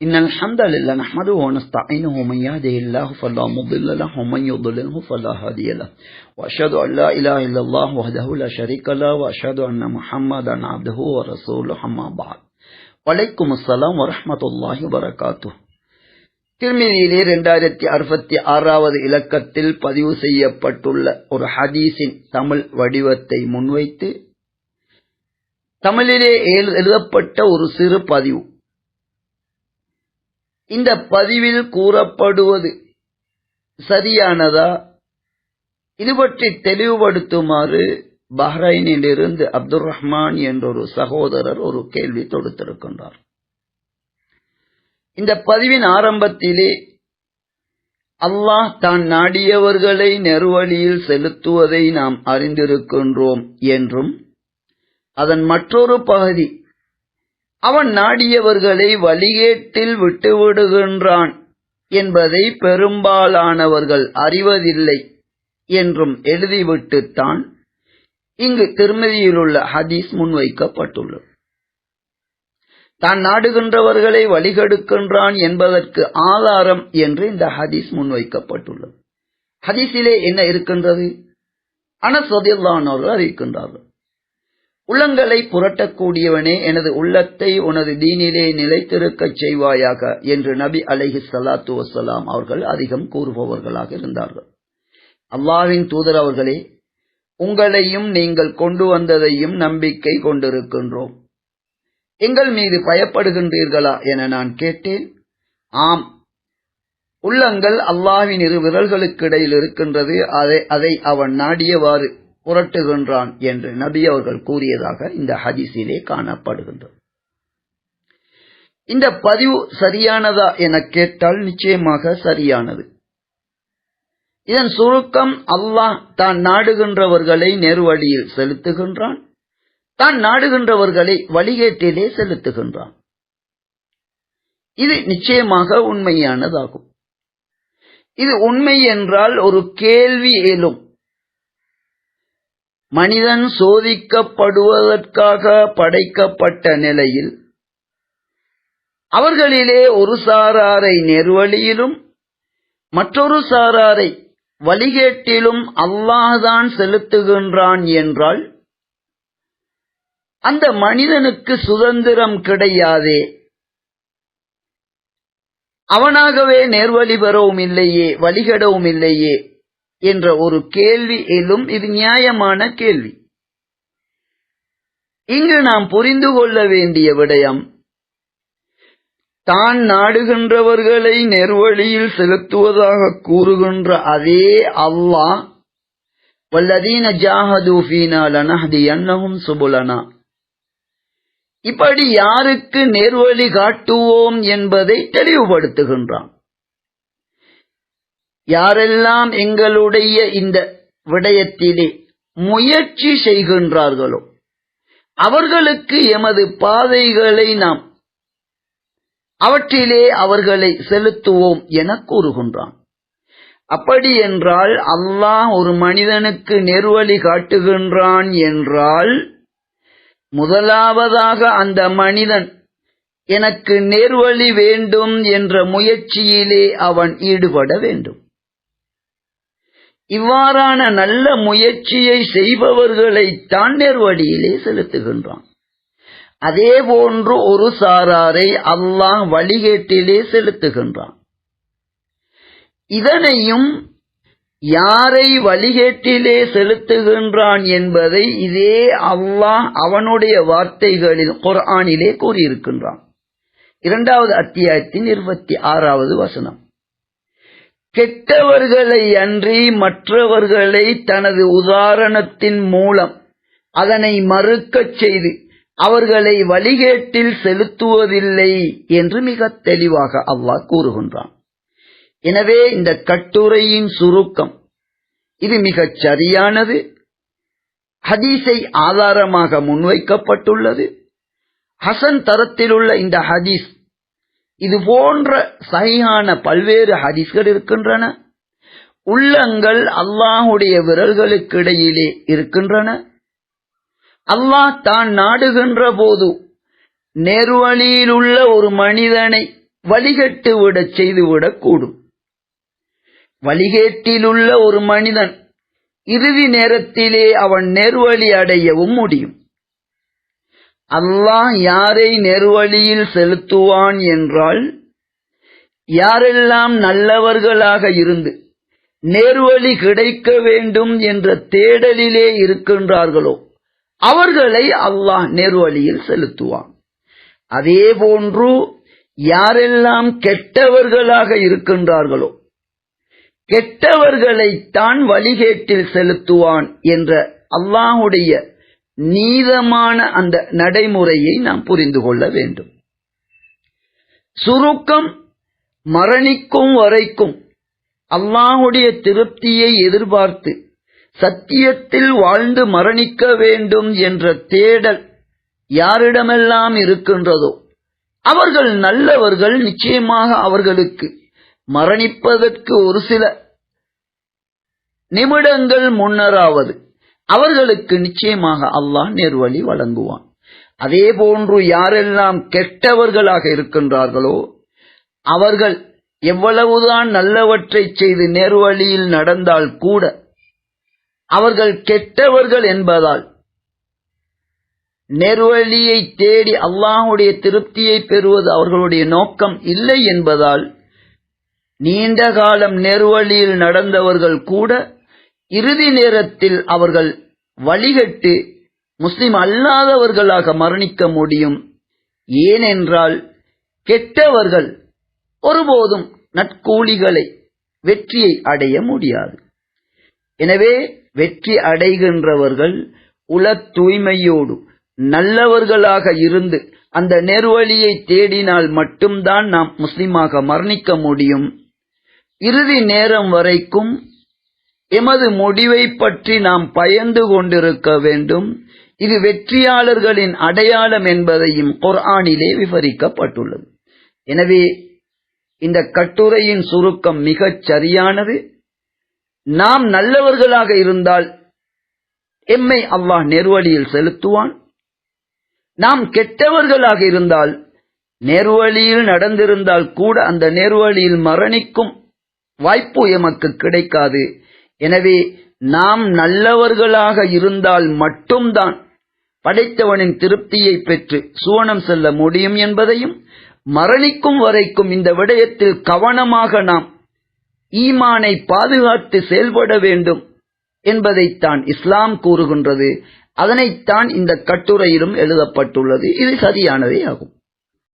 إن الحمد لله نحمده ونستعينه من يهده الله فلا مضل له ومن يضلله فلا هادي له وأشهد أن لا إله إلا الله وحده لا شريك له وأشهد أن محمدا عبده ورسوله أما بعد வலைக்கும் அஸ்லாம் வரமத்துல்லாஹி வரகாத்து திருமதியிலே இரண்டாயிரத்தி அறுபத்தி ஆறாவது இலக்கத்தில் பதிவு செய்யப்பட்டுள்ள ஒரு ஹதீஸின் தமிழ் வடிவத்தை முன்வைத்து தமிழிலே எழுதப்பட்ட ஒரு சிறு பதிவு இந்த பதிவில் கூறப்படுவது சரியானதா? இது பற்றி தெளிவுபடுத்துமாறு பஹ்ரைனிலிருந்து அப்துல் ரஹ்மான் என்ற ஒரு சகோதரர் ஒரு கேள்வி தொடுத்திருக்கின்றார். இந்த பதிவின் ஆரம்பத்திலே அல்லாஹ் தான் நாடியவர்களை நெருவழியில் செலுத்துவதை நாம் அறிந்திருக்கின்றோம் என்றும் அதன் மற்றொரு பகுதி அவன் நாடியவர்களை வழிகேட்டில் விட்டுவிடுகின்றான் என்பதை பெரும்பாலானவர்கள் அறிவதில்லை என்றும் எழுதிவிட்டுத்தான் இங்கு திருமதியிலுள்ள ஹதீஸ் முன்வைக்கப்பட்டுள்ளது. தான் நாடுகின்றவர்களை வழிகெடுக்கின்றான் என்பதற்கு ஆதாரம் என்று இந்த ஹதீஸ் முன்வைக்கப்பட்டுள்ளது. ஹதீஸிலே என்ன இருக்கின்றது? அனசதில்லானவர்கள் அறிவிக்கின்றார்கள். உள்ளங்களை புரட்டக்கூடியவனே எனது உள்ளத்தை உனது தீனிலே நிலைத்திருக்கச் செய்வாயாக என்று நபி அலைஹி சலாத்து வசலாம் அவர்கள் அதிகம் கூறுபவர்களாக இருந்தார்கள். அல்லாவின் தூதர் அவர்களே உங்களையும் நீங்கள் கொண்டு வந்ததையும் நம்பிக்கை கொண்டிருக்கின்றோம். எங்கள் மீது பயப்படுகின்றீர்களா என நான் கேட்டேன். ஆம் உள்ளங்கள் அல்லாவின் இரு விரல்களுக்கு இடையில் இருக்கின்றது. அதை அதை அவன் நாடியவாறு புரட்டுகின்றான் என்று நபி அவர்கள் கூறியதாக இந்த ஹதீஸிலே காணப்படுகின்றது. இந்த பதிவு சரியானதா என கேட்டால் நிச்சயமாக சரியானது. இதன் சுருக்கம் அல்லாஹ் தான் நாடுகின்றவர்களை நேர்வழியில் செலுத்துகின்றான். தான் நாடுகின்றவர்களை வழிகேட்டிலே செலுத்துகின்றான். இது நிச்சயமாக உண்மையானதாகும். இது உண்மை என்றால் ஒரு கேள்வி ஏலும் மனிதன் சோதிக்கப்படுவதற்காக படைக்கப்பட்ட நிலையில் அவர்களிலே ஒரு சாராரை நெர்வழியிலும் மற்றொரு சாராரை வழிகேட்டிலும் அல்லாஹ்தான் செலுத்துகின்றான் என்றால் அந்த மனிதனுக்கு சுதந்திரம் கிடையாதே. அவனாகவே நேர்வழி பெறவும் இல்லையே வழிகடவும் இல்லையே. என்ற ஒரு கேள்வி எழும் இது நியாயமான கேள்வி. இங்கு நாம் புரிந்து கொள்ள வேண்டிய விடயம் தான் நாடுகின்றவர்களை நெர்வழியில் செலுத்துவதாக கூறுகின்ற அதே அல்லாஹ் வல்லதீன ஜாஹது லனஹதி அன்னஹும் சுபுலனா. இப்படி யாருக்கு நேர்வழி காட்டுவோம் என்பதை தெளிவுபடுத்துகின்றான். யாரெல்லாம் எங்களுடைய இந்த விடயத்திலே முயற்சி செய்கின்றார்களோ அவர்களுக்கு எமது பாதைகளை நாம் அவற்றிலே அவர்களை செலுத்துவோம் என கூறுகின்றான். அப்படி என்றால் அல்லாஹ் ஒரு மனிதனுக்கு நெருவழி காட்டுகின்றான் என்றால் முதலாவதாக அந்த மனிதன் எனக்கு நேர்வழி வேண்டும் என்ற முயற்சியிலே அவன் ஈடுபட வேண்டும். இவ்வாறான நல்ல முயற்சியை செய்பவர்களை தான் நேர்வழியிலே செலுத்துகின்றான். அதே போன்று ஒரு சாராரை அல்லாஹ் வழிகேட்டிலே செலுத்துகின்றான். இதனையும் யாரை வழிகேட்டிலே செலுத்துகின்றான் என்பதை இதே அல்லாஹ் அவனுடைய வார்த்தைகளில் குர்ஆனிலே கூறியிருக்கின்றான். இரண்டாவது அத்தியாயத்தின் இருபத்தி ஆறாவது வசனம். கெட்டவர்களை அன்றி மற்றவர்களை தனது உதாரணத்தின் மூலம் அதனை மறுக்கச் செய்து அவர்களை வழிகேட்டில் செலுத்துவதில்லை என்று மிக தெளிவாக அல்லாஹ் கூறுகின்றான். எனவே இந்த கட்டுரையின் சுருக்கம் இது மிகச் சரியானது. ஹதீஸை ஆதாரமாக முன்வைக்கப்பட்டுள்ளது. ஹசன் தரத்திலுள்ள இந்த ஹதீஸ் இது போன்ற சரியான பல்வேறு ஹதீஸ்கள் இருக்கின்றன. உள்ளங்கள் அல்லாஹுடைய விரல்களுக்கு இடையிலே இருக்கின்றன. அல்லாஹ் தான் நாடுகின்ற போது நேர்வழியில் உள்ள ஒரு மனிதனை வழிகட்டு விடச் செய்துவிடக் கூடும். வழிகேட்டிலுள்ள ஒரு மனிதன் இறுதி நேரத்திலே அவன் நேர்வழி அடையவும் முடியும். அல்லாஹ் யாரை நெருவழியில் செலுத்துவான் என்றால் யாரெல்லாம் நல்லவர்களாக இருந்து நேர்வழி கிடைக்க வேண்டும் என்ற தேடலிலே இருக்கின்றார்களோ அவர்களை அல்லாஹ் நேர்வழியில் செலுத்துவான். அதே போன்று யாரெல்லாம் கெட்டவர்களாக இருக்கின்றார்களோ கெட்டவர்களைத்தான் வழிகேட்டில் செலுத்துவான் என்ற அல்லாஹுடைய நீதமான அந்த நடைமுறையை நாம் புரிந்து கொள்ள வேண்டும். சுருக்கம் மரணிக்கும் வரைக்கும் அல்லாஹுடைய திருப்தியை எதிர்பார்த்து சத்தியத்தில் வாழ்ந்து மரணிக்க வேண்டும் என்ற தேடல் யாரிடமெல்லாம் இருக்கின்றதோ அவர்கள் நல்லவர்கள் நிச்சயமாக அவர்களுக்கு மரணிப்பதற்கு ஒரு சில நிமிடங்கள் முன்னராவது அவர்களுக்கு நிச்சயமாக அல்லாஹ் நேர்வழி வழங்குவான். அதே போன்று யாரெல்லாம் கெட்டவர்களாக இருக்கின்றார்களோ அவர்கள் எவ்வளவுதான் நல்லவற்றை செய்து நேர்வழியில் நடந்தால் கூட அவர்கள் கெட்டவர்கள் என்பதால் நேர்வழியை தேடி அல்லாஹுடைய திருப்தியை பெறுவது அவர்களுடைய நோக்கம் இல்லை என்பதால் நீண்ட காலம் நேர்வழியில் நடந்தவர்கள் கூட இறுதி நேரத்தில் அவர்கள் வழிகட்டு முஸ்லிம் அல்லாதவர்களாக மரணிக்க முடியும். ஏனென்றால் கெட்டவர்கள் ஒருபோதும் நற்கூலிகளை வெற்றியை அடைய முடியாது. எனவே வெற்றி அடைகின்றவர்கள் உல தூய்மையோடு நல்லவர்களாக இருந்து அந்த நேர்வழியை தேடினால் மட்டும்தான் நாம் முஸ்லிமாக மரணிக்க முடியும். இறுதி நேரம் வரைக்கும் எமது முடிவை பற்றி நாம் பயந்து கொண்டிருக்க வேண்டும். இது வெற்றியாளர்களின் அடையாளம் என்பதையும் குர்ஆனிலே விவரிக்கப்பட்டுள்ளது. எனவே இந்த கட்டுரையின் சுருக்கம் மிகச் சரியானது. நாம் நல்லவர்களாக இருந்தால் எம்மை அல்லாஹ் நெருவழியில் செலுத்துவான். நாம் கெட்டவர்களாக இருந்தால் நேர்வழியில் நடந்திருந்தால் கூட அந்த நேர்வழியில் மரணிக்கும் வாய்ப்பு எமக்கு கிடைக்காது. எனவே நாம் நல்லவர்களாக இருந்தால் மட்டும்தான் படைத்தவனின் திருப்தியை பெற்று சுவனம் செல்ல முடியும் என்பதையும் மரணிக்கும் வரைக்கும் இந்த விடயத்தில் கவனமாக நாம் ஈமானை பாதுகாத்து செயல்பட வேண்டும் என்பதைத்தான் இஸ்லாம் கூறுகின்றது. அதனைத்தான் இந்த கட்டுரையிலும் எழுதப்பட்டுள்ளது. இது சரியானதே ஆகும்.